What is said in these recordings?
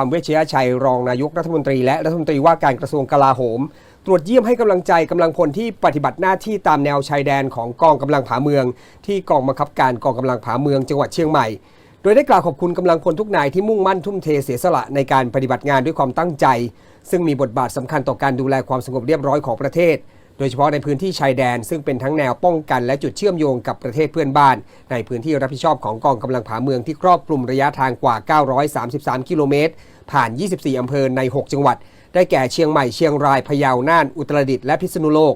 คำเวชยชัยรองนายกรัฐมนตรีและรัฐมนตรีว่าการกระทรวงกลาโหม ตรวจเยี่ยมให้กำลังใจกำลังพลที่ปฏิบัติหน้าที่ตามแนวชายแดนของกองกำลังผาเมือง ที่กองบังคับการกองกำลังผาเมืองจังหวัดเชียงใหม่ โดยได้กล่าวขอบคุณกำลังพลทุกนายที่มุ่งมั่นทุ่มเทเสียสละในการปฏิบัติงานด้วยความตั้งใจ ซึ่งมีบทบาทสำคัญต่อการดูแลความสงบเรียบร้อยของประเทศ โดยเฉพาะในพื้นที่ชายแดน ซึ่งเป็นทั้งแนวป้องกันและจุดเชื่อมโยงกับประเทศเพื่อนบ้าน ในพื้นที่รับผิดชอบของกองกำลังผาเมืองที่ครอบคลุมระยะทางกว่า 933 กิโลเมตร ผ่าน 24 อำเภอใน 6 จังหวัด ได้แก่เชียงใหม่ เชียงราย พะเยา น่าน อุตรดิตถ์ และพิษณุโลก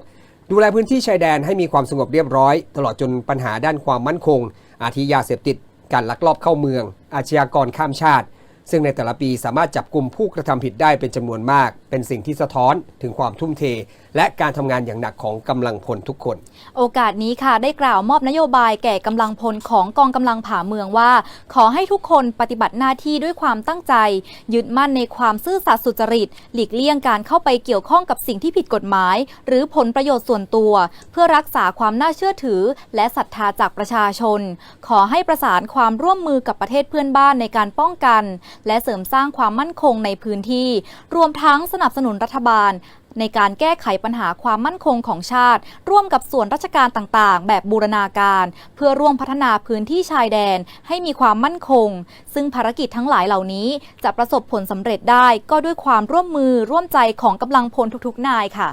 ดูแลพื้นที่ชายแดนให้มีความสงบเรียบร้อย ตลอดจนปัญหาด้านความมั่นคง อาทิยาเสพติด การลักลอบเข้าเมือง อาชญากรข้ามชาติ ซึ่งในแต่ละปีสามารถจับกลุ่มผู้กระทำผิดได้เป็นจำนวนมาก เป็นสิ่งที่สะท้อนถึงความทุ่มเท และการทำงานอย่างหนักของกำลังพลทุกคน โอกาสนี้ค่ะได้กล่าวมอบนโยบายแก่กำลังพลของกองกำลังผาเมืองว่า ขอให้ทุกคนปฏิบัติหน้าที่ด้วยความตั้งใจ ยึดมั่นในความซื่อสัตย์สุจริต หลีกเลี่ยงการเข้าไปเกี่ยวข้องกับสิ่งที่ผิดกฎหมาย หรือผลประโยชน์ส่วนตัว เพื่อรักษาความน่าเชื่อถือ และศรัทธาจากประชาชน ขอให้ประสานความร่วมมือกับประเทศเพื่อนบ้านในการป้องกันและเสริมสร้างความมั่นคงในพื้นที่ รวมทั้งสนับสนุนรัฐบาล ในการแก้ไขปัญหาความมั่นคงของชาติ ร่วมกับส่วนราชการต่างๆ แบบบูรณาการ เพื่อร่วมพัฒนาพื้นที่ชายแดนให้มีความมั่นคง ซึ่งภารกิจทั้งหลายเหล่านี้จะประสบผลสำเร็จได้ก็ด้วยความร่วมมือร่วมใจของกำลังพลทุกๆนายค่ะ